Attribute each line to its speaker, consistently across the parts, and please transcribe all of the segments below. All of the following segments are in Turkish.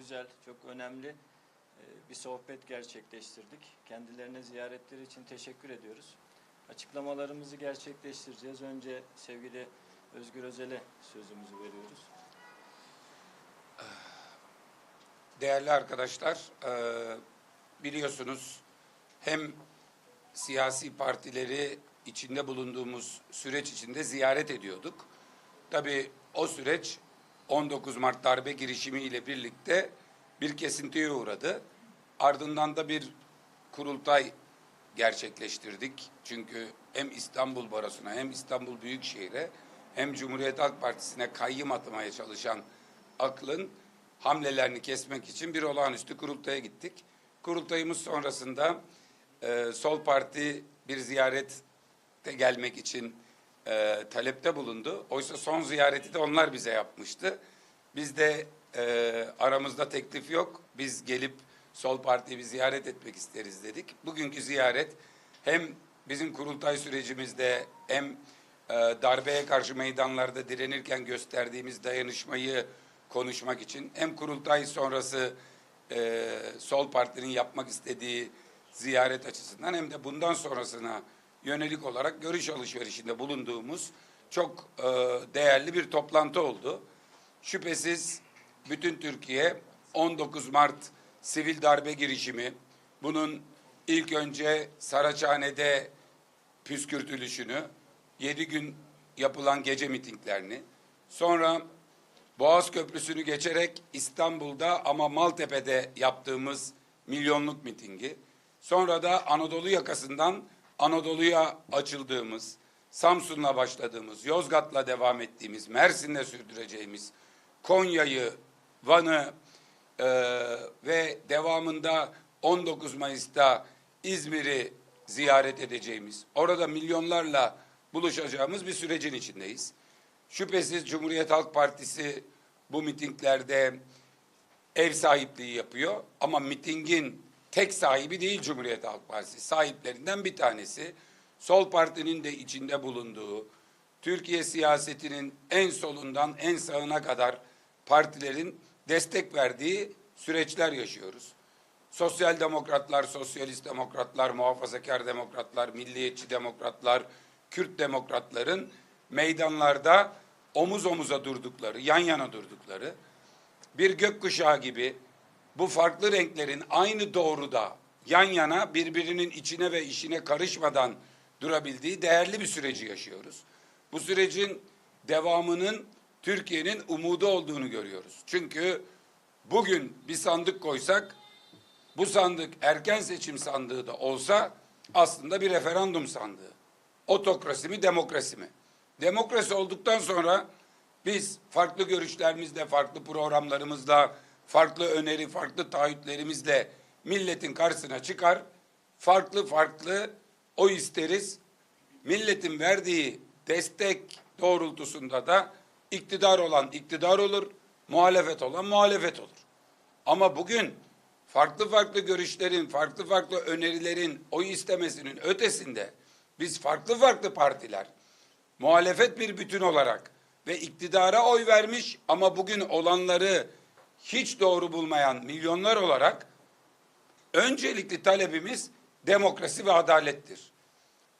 Speaker 1: güzel, çok önemli e, bir sohbet gerçekleştirdik. Kendilerine ziyaretleri için teşekkür ediyoruz. Açıklamalarımızı gerçekleştireceğiz. Önce sevgili Özgür Özel'e sözümüzü veriyoruz.
Speaker 2: Değerli arkadaşlar, eee, biliyorsunuz hem siyasi partileri içinde bulunduğumuz süreç içinde ziyaret ediyorduk. Tabii o süreç 19 Mart darbe girişimiyle birlikte bir kesintiye uğradı. Ardından da bir kurultay gerçekleştirdik. Çünkü hem İstanbul Barosu'na hem İstanbul Büyükşehir'e hem Cumhuriyet Halk Partisi'ne kayyım atmaya çalışan aklın hamlelerini kesmek için bir olağanüstü kurultaya gittik. Kurultayımız sonrasında e, Sol Parti bir ziyarete gelmek için e, talepte bulundu. Oysa son ziyareti de onlar bize yapmıştı. Biz de e, aramızda teklif yok. Biz gelip Sol Parti'yi bir ziyaret etmek isteriz dedik. Bugünkü ziyaret hem bizim kurultay sürecimizde hem e, darbeye karşı meydanlarda direnirken gösterdiğimiz dayanışmayı konuşmak için hem kurultay sonrası e, Sol Parti'nin yapmak istediği ziyaret açısından hem de bundan sonrasına yönelik olarak görüş alışverişinde bulunduğumuz çok e, değerli bir toplantı oldu. Şüphesiz bütün Türkiye 19 Mart sivil darbe girişimi, bunun ilk önce Saraçhane'de püskürtülüşünü, yedi gün yapılan gece mitinglerini, sonra Boğaz Köprüsü'nü geçerek İstanbul'da ama Maltepe'de yaptığımız milyonluk mitingi, sonra da Anadolu yakasından Anadolu'ya açıldığımız, Samsun'la başladığımız, Yozgat'la devam ettiğimiz, Mersin'le sürdüreceğimiz, Konya'yı, Van'ı e, ve devamında 19 Mayıs'ta İzmir'i ziyaret edeceğimiz, orada milyonlarla buluşacağımız bir sürecin içindeyiz. Şüphesiz Cumhuriyet Halk Partisi bu mitinglerde ev sahipliği yapıyor ama mitingin tek sahibi değil Cumhuriyet Halk Partisi. Sahiplerinden bir tanesi. Sol Parti'nin de içinde bulunduğu, Türkiye siyasetinin en solundan en sağına kadar partilerin destek verdiği süreçler yaşıyoruz. Sosyal demokratlar, sosyalist demokratlar, muhafazakar demokratlar, milliyetçi demokratlar, Kürt demokratların meydanlarda omuz omuza durdukları, yan yana durdukları, bir gökkuşağı gibi bu farklı renklerin aynı doğruda yan yana birbirinin içine ve işine karışmadan durabildiği değerli bir süreci yaşıyoruz. Bu sürecin devamının Türkiye'nin umudu olduğunu görüyoruz. Çünkü bugün bir sandık koysak bu sandık erken seçim sandığı da olsa aslında bir referandum sandığı. Otokrasi mi, demokrasi mi? Demokrasi olduktan sonra biz farklı görüşlerimizle, farklı programlarımızla, farklı öneri, farklı taahhütlerimizle milletin karşısına çıkar. Farklı farklı oy isteriz. Milletin verdiği destek doğrultusunda da iktidar olan iktidar olur, muhalefet olan muhalefet olur. Ama bugün farklı farklı görüşlerin, farklı farklı önerilerin oy istemesinin ötesinde biz farklı farklı partiler muhalefet bir bütün olarak ve iktidara oy vermiş ama bugün olanları hiç doğru bulmayan milyonlar olarak öncelikli talebimiz demokrasi ve adalettir.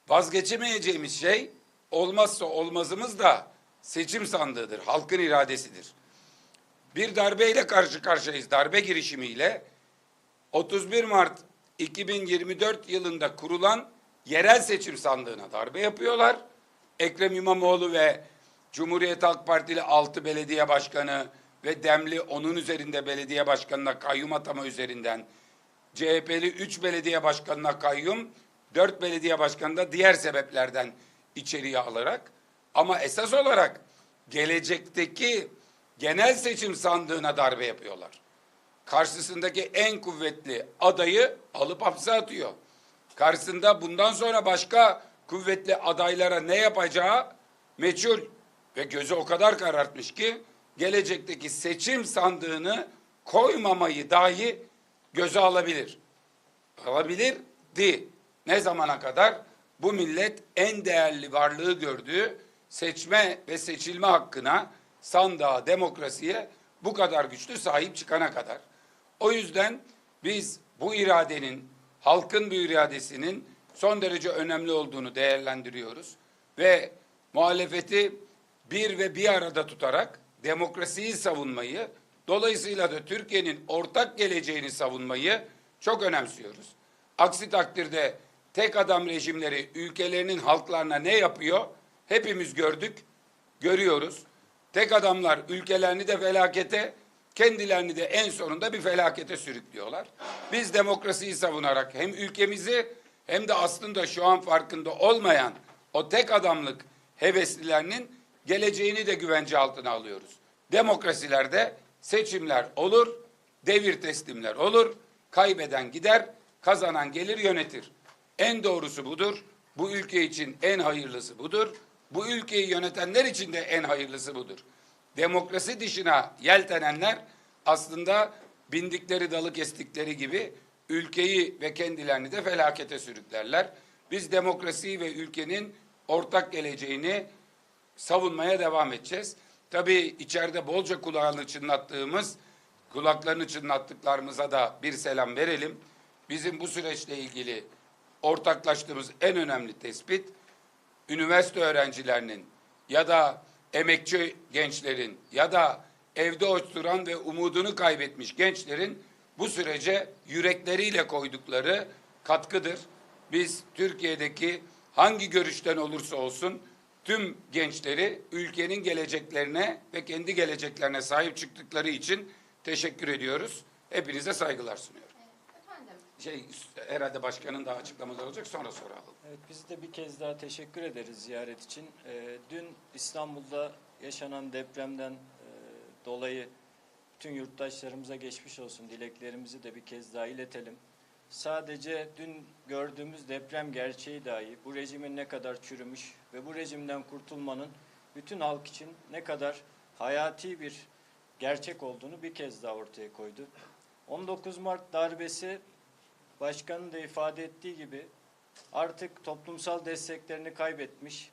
Speaker 2: Vazgeçemeyeceğimiz şey olmazsa olmazımız da seçim sandığıdır, halkın iradesidir. Bir darbeyle karşı karşıyayız, darbe girişimiyle 31 Mart 2024 yılında kurulan yerel seçim sandığına darbe yapıyorlar. Ekrem İmamoğlu ve Cumhuriyet Halk Partili 6 belediye başkanı ve Demli onun üzerinde belediye başkanına kayyum atama üzerinden CHP'li 3 belediye başkanına kayyum, 4 belediye başkanı da diğer sebeplerden içeriye alarak ama esas olarak gelecekteki genel seçim sandığına darbe yapıyorlar. Karşısındaki en kuvvetli adayı alıp hapse atıyor. Karşısında bundan sonra başka kuvvetli adaylara ne yapacağı meçhul ve gözü o kadar karartmış ki gelecekteki seçim sandığını koymamayı dahi göze alabilir. Alabilir di. Ne zamana kadar? Bu millet en değerli varlığı gördüğü seçme ve seçilme hakkına, sandığa, demokrasiye bu kadar güçlü sahip çıkana kadar. O yüzden biz bu iradenin, halkın bu iradesinin son derece önemli olduğunu değerlendiriyoruz. Ve muhalefeti bir ve bir arada tutarak demokrasiyi savunmayı, dolayısıyla da Türkiye'nin ortak geleceğini savunmayı çok önemsiyoruz. Aksi takdirde tek adam rejimleri ülkelerinin halklarına ne yapıyor? Hepimiz gördük, görüyoruz. Tek adamlar ülkelerini de felakete, kendilerini de en sonunda bir felakete sürüklüyorlar. Biz demokrasiyi savunarak hem ülkemizi hem de aslında şu an farkında olmayan o tek adamlık heveslilerinin geleceğini de güvence altına alıyoruz. Demokrasilerde seçimler olur, devir teslimler olur, kaybeden gider, kazanan gelir yönetir. En doğrusu budur. Bu ülke için en hayırlısı budur. Bu ülkeyi yönetenler için de en hayırlısı budur. Demokrasi dışına yeltenenler aslında bindikleri dalı kestikleri gibi ülkeyi ve kendilerini de felakete sürüklerler. Biz demokrasiyi ve ülkenin ortak geleceğini savunmaya devam edeceğiz. Tabii içeride bolca kulağını çınlattığımız, kulaklarını çınlattıklarımıza da bir selam verelim. Bizim bu süreçle ilgili ortaklaştığımız en önemli tespit, üniversite öğrencilerinin ya da emekçi gençlerin ya da evde oturan ve umudunu kaybetmiş gençlerin bu sürece yürekleriyle koydukları katkıdır. Biz Türkiye'deki hangi görüşten olursa olsun tüm gençleri ülkenin geleceklerine ve kendi geleceklerine sahip çıktıkları için teşekkür ediyoruz. Hepinize saygılar sunuyorum.
Speaker 3: Efendim,
Speaker 2: Şey herhalde başkanın daha açıklamaları olacak sonra soralım.
Speaker 1: Evet, biz de bir kez daha teşekkür ederiz ziyaret için. Ee, dün İstanbul'da yaşanan depremden e, dolayı bütün yurttaşlarımıza geçmiş olsun dileklerimizi de bir kez daha iletelim. Sadece dün gördüğümüz deprem gerçeği dahi bu rejimin ne kadar çürümüş ve bu rejimden kurtulmanın bütün halk için ne kadar hayati bir gerçek olduğunu bir kez daha ortaya koydu. 19 Mart darbesi başkanın da ifade ettiği gibi artık toplumsal desteklerini kaybetmiş,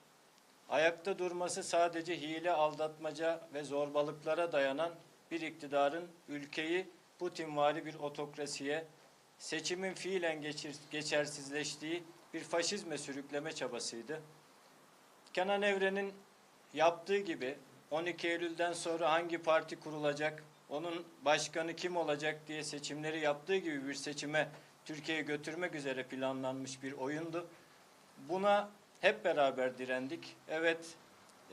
Speaker 1: ayakta durması sadece hile, aldatmaca ve zorbalıklara dayanan bir iktidarın ülkeyi Putinvari bir otokrasiye, seçimin fiilen geçir, geçersizleştiği bir faşizme sürükleme çabasıydı. Kenan Evren'in yaptığı gibi 12 Eylül'den sonra hangi parti kurulacak, onun başkanı kim olacak diye seçimleri yaptığı gibi bir seçime Türkiye'yi götürmek üzere planlanmış bir oyundu. Buna hep beraber direndik. Evet,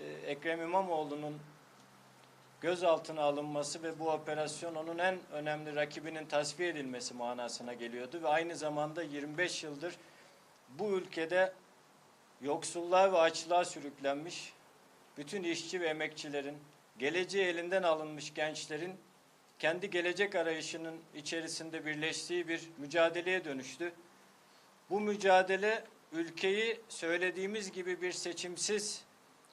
Speaker 1: e, Ekrem İmamoğlu'nun gözaltına alınması ve bu operasyon onun en önemli rakibinin tasfiye edilmesi manasına geliyordu ve aynı zamanda 25 yıldır bu ülkede yoksulluğa ve açlığa sürüklenmiş bütün işçi ve emekçilerin, geleceği elinden alınmış gençlerin kendi gelecek arayışının içerisinde birleştiği bir mücadeleye dönüştü. Bu mücadele ülkeyi söylediğimiz gibi bir seçimsiz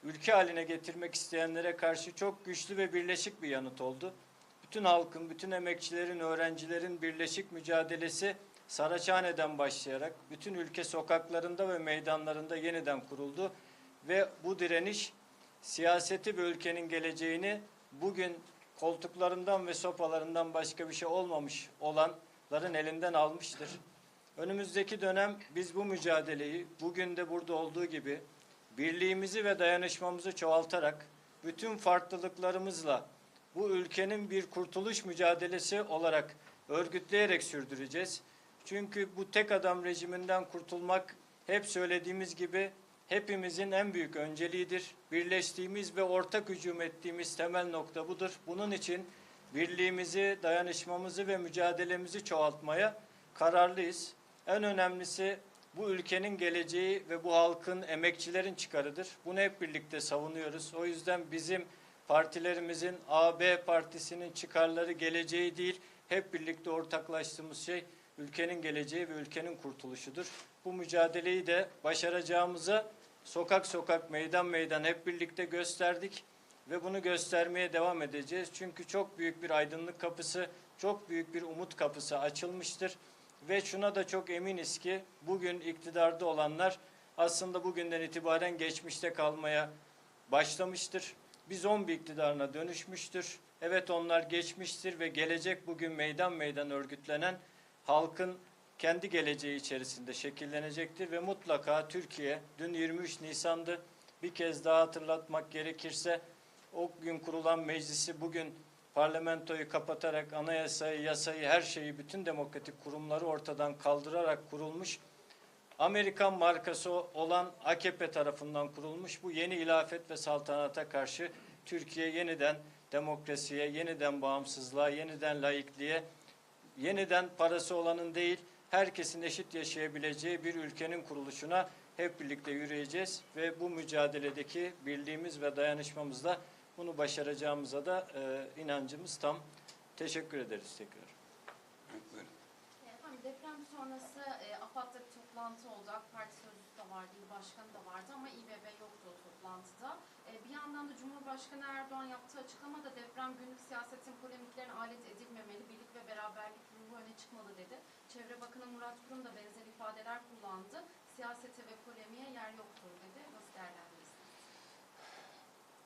Speaker 1: ülke haline getirmek isteyenlere karşı çok güçlü ve birleşik bir yanıt oldu. Bütün halkın, bütün emekçilerin, öğrencilerin birleşik mücadelesi Saraçhane'den başlayarak bütün ülke sokaklarında ve meydanlarında yeniden kuruldu ve bu direniş siyaseti ve ülkenin geleceğini bugün koltuklarından ve sopalarından başka bir şey olmamış olanların elinden almıştır. Önümüzdeki dönem biz bu mücadeleyi bugün de burada olduğu gibi birliğimizi ve dayanışmamızı çoğaltarak bütün farklılıklarımızla bu ülkenin bir kurtuluş mücadelesi olarak örgütleyerek sürdüreceğiz. Çünkü bu tek adam rejiminden kurtulmak hep söylediğimiz gibi hepimizin en büyük önceliğidir. Birleştiğimiz ve ortak hücum ettiğimiz temel nokta budur. Bunun için birliğimizi, dayanışmamızı ve mücadelemizi çoğaltmaya kararlıyız. En önemlisi bu ülkenin geleceği ve bu halkın, emekçilerin çıkarıdır. Bunu hep birlikte savunuyoruz. O yüzden bizim partilerimizin, AB partisinin çıkarları, geleceği değil, hep birlikte ortaklaştığımız şey ülkenin geleceği ve ülkenin kurtuluşudur. Bu mücadeleyi de başaracağımıza sokak sokak, meydan meydan hep birlikte gösterdik ve bunu göstermeye devam edeceğiz. Çünkü çok büyük bir aydınlık kapısı, çok büyük bir umut kapısı açılmıştır. Ve şuna da çok eminiz ki bugün iktidarda olanlar aslında bugünden itibaren geçmişte kalmaya başlamıştır. Bir zombi iktidarına dönüşmüştür. Evet onlar geçmiştir ve gelecek bugün meydan meydan örgütlenen halkın kendi geleceği içerisinde şekillenecektir ve mutlaka Türkiye dün 23 Nisan'dı bir kez daha hatırlatmak gerekirse o gün kurulan meclisi bugün parlamentoyu kapatarak anayasayı, yasayı, her şeyi, bütün demokratik kurumları ortadan kaldırarak kurulmuş Amerikan markası olan AKP tarafından kurulmuş bu yeni ilafet ve saltanata karşı Türkiye yeniden demokrasiye, yeniden bağımsızlığa, yeniden laikliğe, yeniden parası olanın değil, herkesin eşit yaşayabileceği bir ülkenin kuruluşuna hep birlikte yürüyeceğiz ve bu mücadeledeki birliğimiz ve dayanışmamızla bunu başaracağımıza da e, inancımız tam. Teşekkür ederiz tekrar.
Speaker 2: Evet, buyurun.
Speaker 3: Efendim deprem sonrası e, AFAD'da bir toplantı oldu. AK Parti sözcüsü de vardı, il başkanı da vardı ama İBB yoktu o toplantıda. E, bir yandan da Cumhurbaşkanı Erdoğan yaptığı açıklamada deprem günlük siyasetin polemiklerine alet edilmemeli, birlik ve beraberlik ruhu öne çıkmalı dedi. Çevre Bakanı Murat Kurum da benzer ifadeler kullandı. Siyasete ve polemiğe yer yoktur dedi. Nasıl değerlendirirsiniz?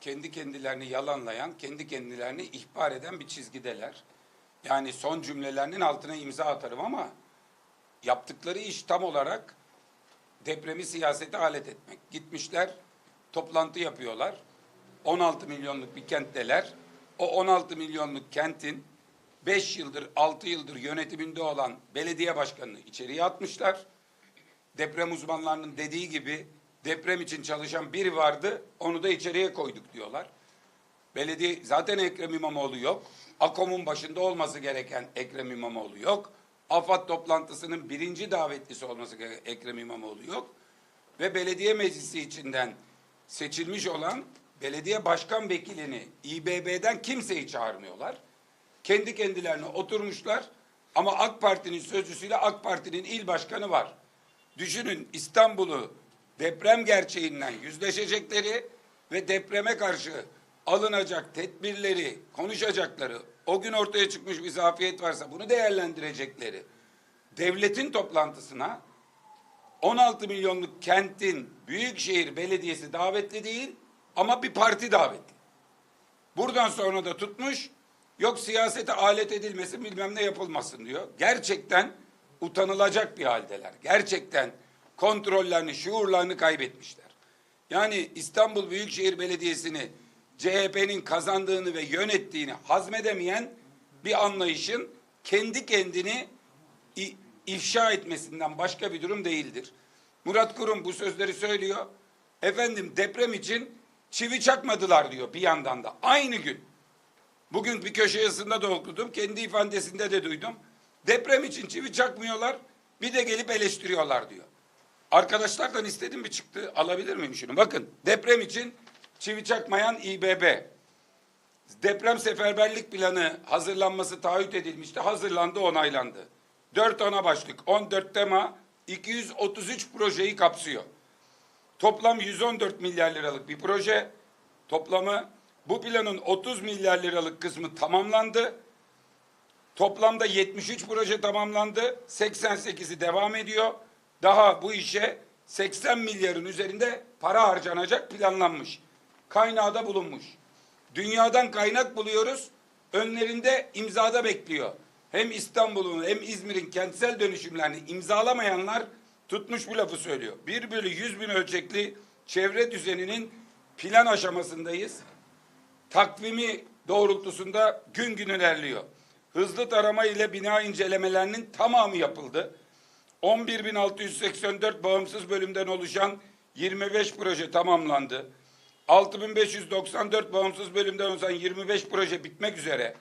Speaker 2: Kendi kendilerini yalanlayan, kendi kendilerini ihbar eden bir çizgideler. Yani son cümlelerinin altına imza atarım ama yaptıkları iş tam olarak depremi siyasete alet etmek. Gitmişler, toplantı yapıyorlar. 16 milyonluk bir kentteler. O 16 milyonluk kentin 5 yıldır, 6 yıldır yönetiminde olan belediye başkanını içeriye atmışlar. Deprem uzmanlarının dediği gibi deprem için çalışan biri vardı, onu da içeriye koyduk diyorlar. Belediye zaten Ekrem İmamoğlu yok. AKOM'un başında olması gereken Ekrem İmamoğlu yok. AFAD toplantısının birinci davetlisi olması gereken Ekrem İmamoğlu yok. Ve belediye meclisi içinden seçilmiş olan belediye başkan vekilini İBB'den kimseyi çağırmıyorlar. Kendi kendilerine oturmuşlar ama AK Parti'nin sözcüsüyle AK Parti'nin il başkanı var. Düşünün İstanbul'u deprem gerçeğinden yüzleşecekleri ve depreme karşı alınacak tedbirleri, konuşacakları, o gün ortaya çıkmış bir zafiyet varsa bunu değerlendirecekleri devletin toplantısına 16 milyonluk kentin büyükşehir belediyesi davetli değil ama bir parti davetli. Buradan sonra da tutmuş yok siyasete alet edilmesin bilmem ne yapılmasın diyor. Gerçekten utanılacak bir haldeler. Gerçekten kontrollerini, şuurlarını kaybetmişler. Yani İstanbul Büyükşehir Belediyesi'ni CHP'nin kazandığını ve yönettiğini hazmedemeyen bir anlayışın kendi kendini ifşa etmesinden başka bir durum değildir. Murat Kurum bu sözleri söylüyor. Efendim deprem için çivi çakmadılar diyor bir yandan da. Aynı gün. Bugün bir köşe yazısında da okudum. Kendi ifadesinde de duydum. Deprem için çivi çakmıyorlar. Bir de gelip eleştiriyorlar diyor. Arkadaşlardan istedim bir çıktı. Alabilir miyim şunu? Bakın deprem için çivi çakmayan İBB. Deprem seferberlik planı hazırlanması taahhüt edilmişti. Hazırlandı, onaylandı. Dört ana başlık, 14 tema, 233 projeyi kapsıyor. Toplam 114 milyar liralık bir proje. Toplamı bu planın 30 milyar liralık kısmı tamamlandı. Toplamda 73 proje tamamlandı. 88'i devam ediyor. Daha bu işe 80 milyarın üzerinde para harcanacak planlanmış. Kaynağı da bulunmuş. Dünyadan kaynak buluyoruz. Önlerinde imzada bekliyor. Hem İstanbul'un hem İzmir'in kentsel dönüşümlerini imzalamayanlar tutmuş bu lafı söylüyor. 1 bölü 100 bin ölçekli çevre düzeninin plan aşamasındayız takvimi doğrultusunda gün gün ilerliyor. Hızlı tarama ile bina incelemelerinin tamamı yapıldı. 11.684 bağımsız bölümden oluşan 25 proje tamamlandı. 6594 bağımsız bölümden oluşan 25 proje bitmek üzere.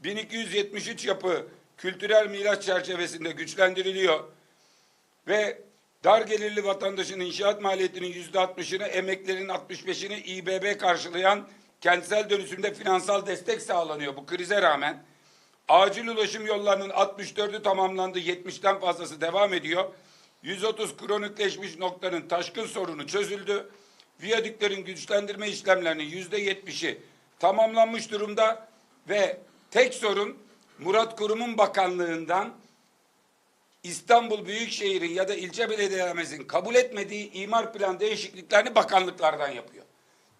Speaker 2: 1273 yapı kültürel miras çerçevesinde güçlendiriliyor ve dar gelirli vatandaşın inşaat maliyetinin yüzde altmışını, emeklerin 65'ini İBB karşılayan kentsel dönüşümde finansal destek sağlanıyor bu krize rağmen. Acil ulaşım yollarının 64'ü tamamlandı, 70'ten fazlası devam ediyor. 130 kronikleşmiş noktanın taşkın sorunu çözüldü. Viyadüklerin güçlendirme işlemlerinin yüzde yetmişi tamamlanmış durumda ve tek sorun Murat Kurum'un bakanlığından İstanbul Büyükşehir'in ya da ilçe belediyelerimizin kabul etmediği imar plan değişikliklerini bakanlıklardan yapıyor.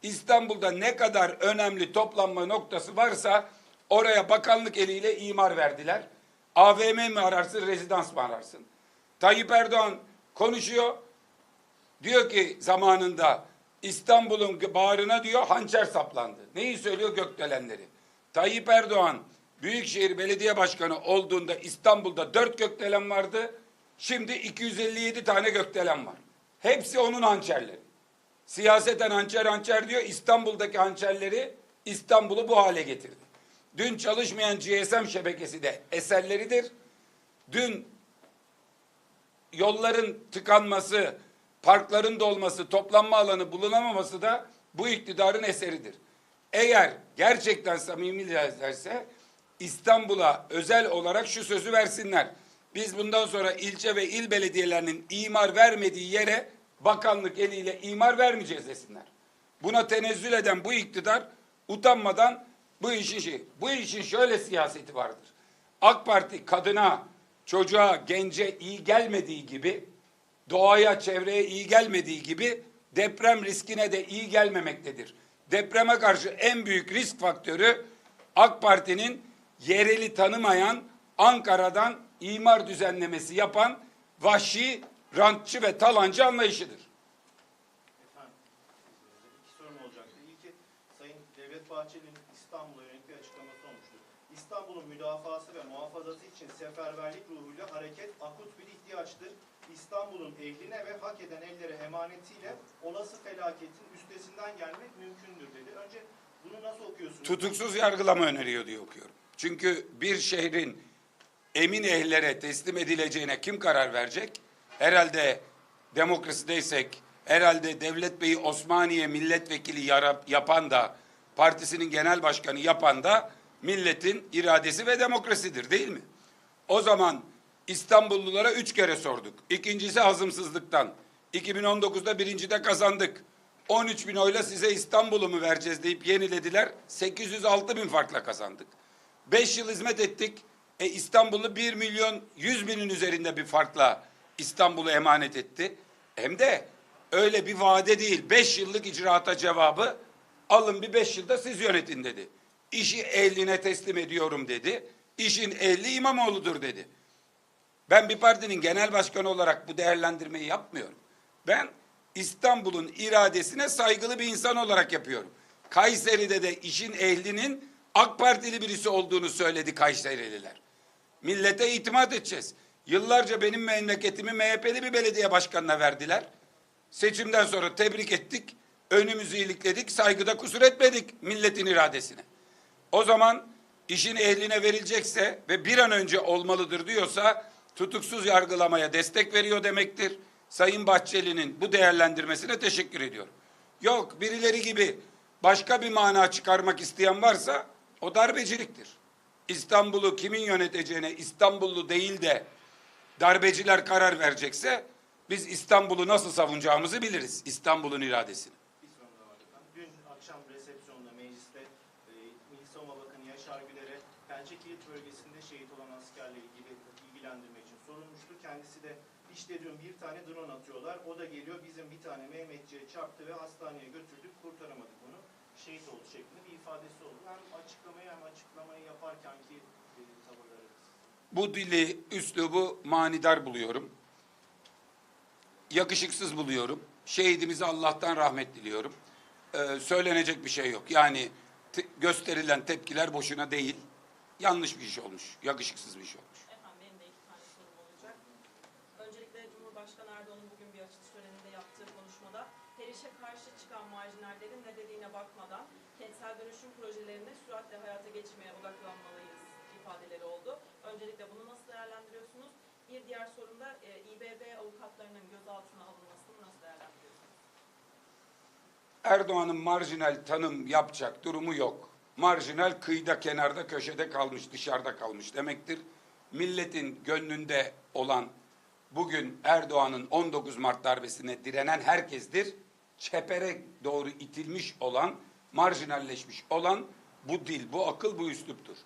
Speaker 2: İstanbul'da ne kadar önemli toplanma noktası varsa Oraya bakanlık eliyle imar verdiler. AVM mi ararsın, rezidans mı ararsın? Tayyip Erdoğan konuşuyor. Diyor ki zamanında İstanbul'un bağrına diyor hançer saplandı. Neyi söylüyor gökdelenleri? Tayyip Erdoğan Büyükşehir Belediye Başkanı olduğunda İstanbul'da dört gökdelen vardı. Şimdi 257 tane gökdelen var. Hepsi onun hançerleri. Siyaseten hançer hançer diyor. İstanbul'daki hançerleri İstanbul'u bu hale getirdi. Dün çalışmayan GSM şebekesi de eserleridir. Dün yolların tıkanması, parkların dolması, toplanma alanı bulunamaması da bu iktidarın eseridir. Eğer gerçekten samimi derse İstanbul'a özel olarak şu sözü versinler. Biz bundan sonra ilçe ve il belediyelerinin imar vermediği yere bakanlık eliyle imar vermeyeceğiz desinler. Buna tenezzül eden bu iktidar utanmadan bu işin şey, bu işin şöyle siyaseti vardır. AK Parti kadına, çocuğa, gence iyi gelmediği gibi, doğaya, çevreye iyi gelmediği gibi deprem riskine de iyi gelmemektedir. Depreme karşı en büyük risk faktörü AK Parti'nin yereli tanımayan Ankara'dan imar düzenlemesi yapan vahşi, rantçı ve talancı anlayışıdır.
Speaker 4: Efendim, iki sorum olacaktı. İlki Sayın Devlet Bahçeli'nin İstanbul'a yönelik bir açıklaması olmuştu. İstanbul'un müdafası ve muhafazası için seferberlik ruhuyla hareket akut bir ihtiyaçtır. İstanbul'un ehline ve hak eden ellere emanetiyle olası felaketin üstesinden gelmek mümkündür dedi. Önce bunu nasıl okuyorsunuz?
Speaker 2: tutuksuz yargılama öneriyor diye okuyorum. Çünkü bir şehrin emin ehlere teslim edileceğine kim karar verecek? Herhalde demokrasideysek, herhalde Devlet Bey'i Osmaniye milletvekili yapan da, partisinin genel başkanı yapan da milletin iradesi ve demokrasidir değil mi? O zaman İstanbullulara üç kere sorduk. İkincisi hazımsızlıktan. 2019'da birincide kazandık. 13 bin oyla size İstanbul'u mu vereceğiz deyip yenilediler. 806 bin farkla kazandık. 5 yıl hizmet ettik. E İstanbul'u 1 milyon 100 binin üzerinde bir farkla İstanbul'u emanet etti. Hem de öyle bir vade değil. 5 yıllık icraata cevabı alın bir 5 yılda siz yönetin dedi. İşi ehline teslim ediyorum dedi. İşin ehli İmamoğlu'dur dedi. Ben bir partinin genel başkanı olarak bu değerlendirmeyi yapmıyorum. Ben İstanbul'un iradesine saygılı bir insan olarak yapıyorum. Kayseri'de de işin ehlinin AK Partili birisi olduğunu söyledi Kayserililer. Millete itimat edeceğiz. Yıllarca benim memleketimi MHP'li bir belediye başkanına verdiler. Seçimden sonra tebrik ettik. Önümüzü ilikledik. Saygıda kusur etmedik milletin iradesine. O zaman işin ehline verilecekse ve bir an önce olmalıdır diyorsa tutuksuz yargılamaya destek veriyor demektir. Sayın Bahçeli'nin bu değerlendirmesine teşekkür ediyorum. Yok birileri gibi başka bir mana çıkarmak isteyen varsa o darbeciliktir. İstanbul'u kimin yöneteceğine İstanbullu değil de darbeciler karar verecekse biz İstanbul'u nasıl savunacağımızı biliriz. İstanbul'un iradesini.
Speaker 4: Bir sorum daha var efendim. Dün akşam resepsiyonda mecliste e, Milli Savunma Bakanı Yaşar Güler'e Kilit bölgesinde şehit olan askerle ilgili ilgilendirmek için sorulmuştu. Kendisi de işte diyorum bir tane drone atıyorlar. O da geliyor bizim bir tane Mehmetçi'ye çarptı ve hastaneye götürdük kurtaramadık onu. Şehit oldu şeklinde bir ifadesi oldu. Hem açıklamayı hem açıklamayı yaparken ki e.
Speaker 2: Bu dili, üslubu manidar buluyorum. Yakışıksız buluyorum. Şehidimize Allah'tan rahmet diliyorum. Ee, söylenecek bir şey yok. Yani te- gösterilen tepkiler boşuna değil. Yanlış bir iş olmuş. Yakışıksız bir iş olmuş.
Speaker 5: Efendim benim de iki tane sorum olacak. Öncelikle Cumhurbaşkanı Erdoğan'ın bugün bir açılış töreninde yaptığı konuşmada her işe karşı çıkan marjinallerin ne dediğine bakmadan kentsel dönüşüm projelerine süratle hayata geçmeye odaklanmalıyız ifadeleri oldu. Öncelikle bunu nasıl değerlendiriyorsunuz? Bir diğer sorum da e, İBB avukatlarının gözaltına alınmasını nasıl değerlendiriyorsunuz?
Speaker 2: Erdoğan'ın marjinal tanım yapacak durumu yok. Marjinal kıyıda, kenarda, köşede kalmış, dışarıda kalmış demektir. Milletin gönlünde olan bugün Erdoğan'ın 19 Mart darbesine direnen herkestir. Çepere doğru itilmiş olan, marjinalleşmiş olan bu dil, bu akıl, bu üsluptur.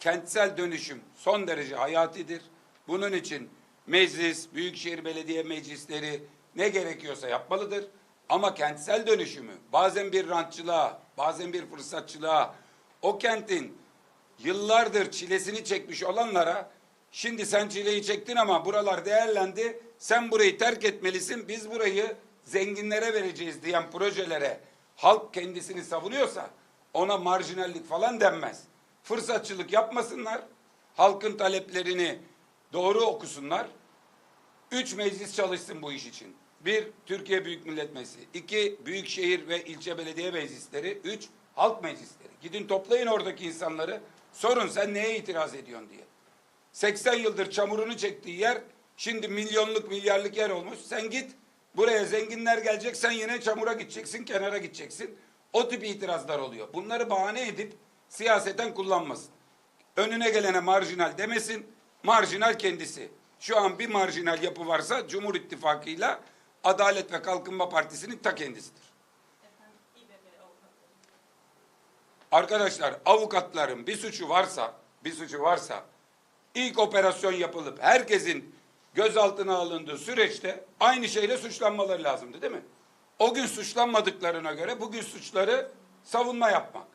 Speaker 2: Kentsel dönüşüm son derece hayatidir. Bunun için meclis, büyükşehir belediye meclisleri ne gerekiyorsa yapmalıdır. Ama kentsel dönüşümü bazen bir rantçılığa, bazen bir fırsatçılığa, o kentin yıllardır çilesini çekmiş olanlara şimdi sen çileyi çektin ama buralar değerlendi. Sen burayı terk etmelisin. Biz burayı zenginlere vereceğiz diyen projelere halk kendisini savunuyorsa ona marjinallik falan denmez. Fırsatçılık yapmasınlar. Halkın taleplerini doğru okusunlar. Üç meclis çalışsın bu iş için. Bir, Türkiye Büyük Millet Meclisi. İki, Büyükşehir ve ilçe belediye meclisleri. Üç, halk meclisleri. Gidin toplayın oradaki insanları. Sorun sen neye itiraz ediyorsun diye. 80 yıldır çamurunu çektiği yer şimdi milyonluk milyarlık yer olmuş. Sen git buraya zenginler gelecek sen yine çamura gideceksin kenara gideceksin. O tip itirazlar oluyor. Bunları bahane edip siyaseten kullanmasın. Önüne gelene marjinal demesin. Marjinal kendisi. Şu an bir marjinal yapı varsa Cumhur İttifakı'yla Adalet ve Kalkınma Partisi'nin ta kendisidir. Arkadaşlar avukatların bir suçu varsa, bir suçu varsa ilk operasyon yapılıp herkesin gözaltına alındığı süreçte aynı şeyle suçlanmaları lazımdı değil mi? O gün suçlanmadıklarına göre bugün suçları savunma yapmak.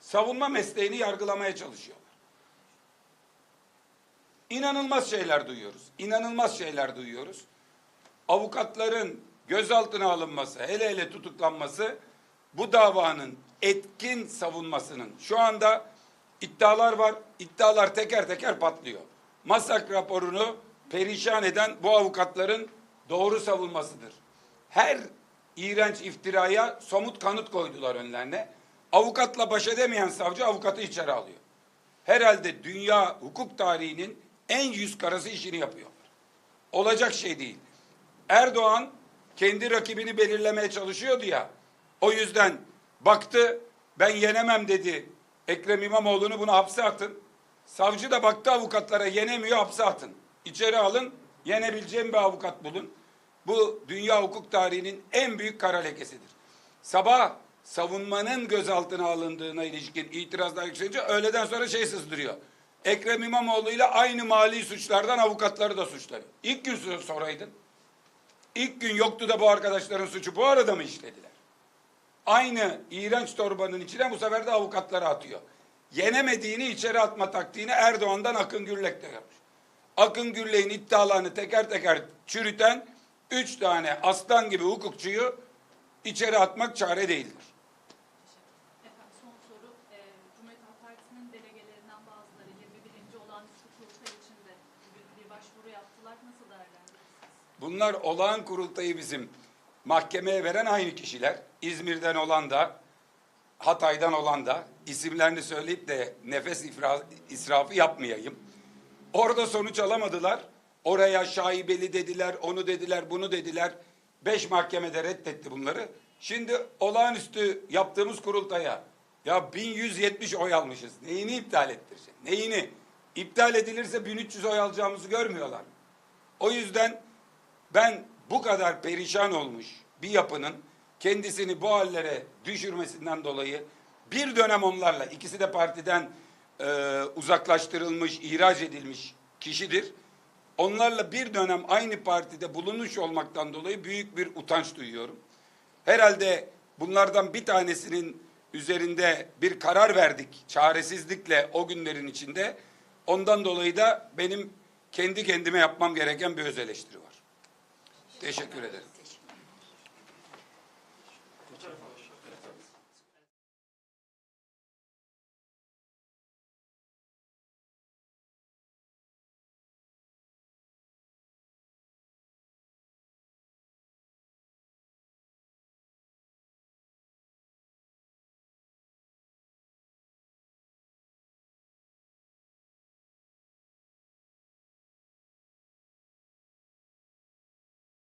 Speaker 2: Savunma mesleğini yargılamaya çalışıyorlar. İnanılmaz şeyler duyuyoruz. İnanılmaz şeyler duyuyoruz. Avukatların gözaltına alınması, hele hele tutuklanması bu davanın etkin savunmasının şu anda iddialar var. İddialar teker teker patlıyor. Masak raporunu perişan eden bu avukatların doğru savunmasıdır. Her iğrenç iftiraya somut kanıt koydular önlerine. Avukatla baş edemeyen savcı avukatı içeri alıyor. Herhalde dünya hukuk tarihinin en yüz karası işini yapıyorlar. Olacak şey değil. Erdoğan kendi rakibini belirlemeye çalışıyordu ya. O yüzden baktı ben yenemem dedi. Ekrem İmamoğlu'nu bunu hapse atın. Savcı da baktı avukatlara yenemiyor hapse atın. İçeri alın yenebileceğim bir avukat bulun. Bu dünya hukuk tarihinin en büyük kara lekesidir. Sabah savunmanın gözaltına alındığına ilişkin itirazlar yükselince öğleden sonra şey sızdırıyor. Ekrem İmamoğlu ile aynı mali suçlardan avukatları da suçlanıyor. İlk gün soraydın. İlk gün yoktu da bu arkadaşların suçu bu arada mı işlediler? Aynı iğrenç torbanın içine bu sefer de avukatları atıyor. Yenemediğini içeri atma taktiğini Erdoğan'dan Akın Gürlek de yapmış. Akın Gürlek'in iddialarını teker teker çürüten üç tane aslan gibi hukukçuyu içeri atmak çare değildir.
Speaker 6: Efendim son soru. Ee, Cumhuriyet Halk Partisi'nin delegelerinden bazıları 21. olağanüstü kurultay içinde bugün bir başvuru yaptılar. Nasıl değerlendirirsiniz?
Speaker 2: Bunlar olağan kurultayı bizim mahkemeye veren aynı kişiler. İzmir'den olan da, Hatay'dan olan da isimlerini söyleyip de nefes ifra- israfı yapmayayım. Orada sonuç alamadılar. Oraya şaibeli dediler, onu dediler, bunu dediler. Beş mahkemede reddetti bunları. Şimdi olağanüstü yaptığımız kurultaya ya 1170 oy almışız. Neyini iptal ettirecek? Neyini? İptal edilirse 1300 oy alacağımızı görmüyorlar. O yüzden ben bu kadar perişan olmuş bir yapının kendisini bu hallere düşürmesinden dolayı bir dönem onlarla ikisi de partiden e, uzaklaştırılmış, ihraç edilmiş kişidir. Onlarla bir dönem aynı partide bulunuş olmaktan dolayı büyük bir utanç duyuyorum. Herhalde bunlardan bir tanesinin üzerinde bir karar verdik çaresizlikle o günlerin içinde. Ondan dolayı da benim kendi kendime yapmam gereken bir öz eleştiri var. Teşekkür ederim.